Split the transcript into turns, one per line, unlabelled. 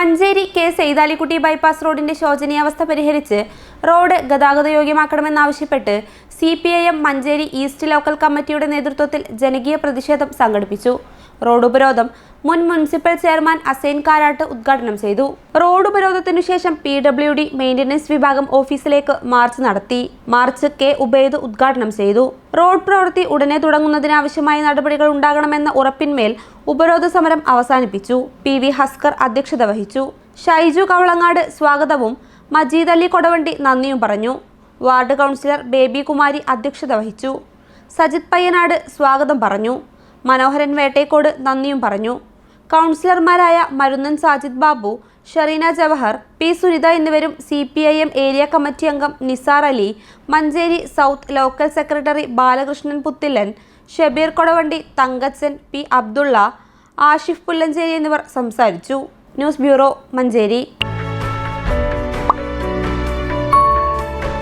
Manjeri K Seythalikutty bypass റോഡിന്റെ ശോചനീയാവസ്ഥ പരിഹരിച്ച് road ഗതാഗതയോഗ്യമാക്കണമെന്നാവശ്യപ്പെട്ട് C P I M Manjeri east local കമ്മിറ്റിയുടെ നേതൃത്വത്തിൽ ജനകീയ പ്രതിഷേധം സംഘടിപ്പിച്ചു. റോഡ് ഉപരോധം മുൻ മുനിസിപ്പൽ ചെയർമാൻ അസൈൻ കാരാട്ട് ഉദ്ഘാടനം ചെയ്തു. റോഡ് ഉപരോധത്തിനു ശേഷം പി ഡബ്ല്യു ഡി മെയിന്റനൻസ് വിഭാഗം ഓഫീസിലേക്ക് മാർച്ച് നടത്തി. മാർച്ച് കെ ഉബൈദ് ഉദ്ഘാടനം ചെയ്തു. റോഡ് പ്രവൃത്തി ഉടനെ തുടങ്ങുന്നതിനാവശ്യമായ നടപടികൾ ഉണ്ടാകണമെന്ന ഉറപ്പിന്മേൽ ഉപരോധ സമരം അവസാനിപ്പിച്ചു. പി വി ഹസ്കർ അധ്യക്ഷത വഹിച്ചു. ഷൈജു കവളങ്ങാട് സ്വാഗതവും മജീദ് അലി കൊടവണ്ടി നന്ദിയും പറഞ്ഞു. വാർഡ് കൗൺസിലർ ബേബി കുമാരി അധ്യക്ഷത വഹിച്ചു. സജിത് പയ്യനാട് സ്വാഗതം പറഞ്ഞു. മനോഹരൻ വേട്ടേക്കോട് നന്ദിയും പറഞ്ഞു. കൗൺസിലർമാരായ മരുന്നൻ സാജിദ് ബാബു ഷറീന ജവഹർ പി സുനിത എന്നിവരും C P I M area committee അംഗം Nisar Ali Manjeri south local secretary Balakrishnan Puthillan Shabeer Kodavandi Thankachan P Abdulla Ashif Pullanchery എന്നിവർ സംസാരിച്ചു. News bureau Manjeri.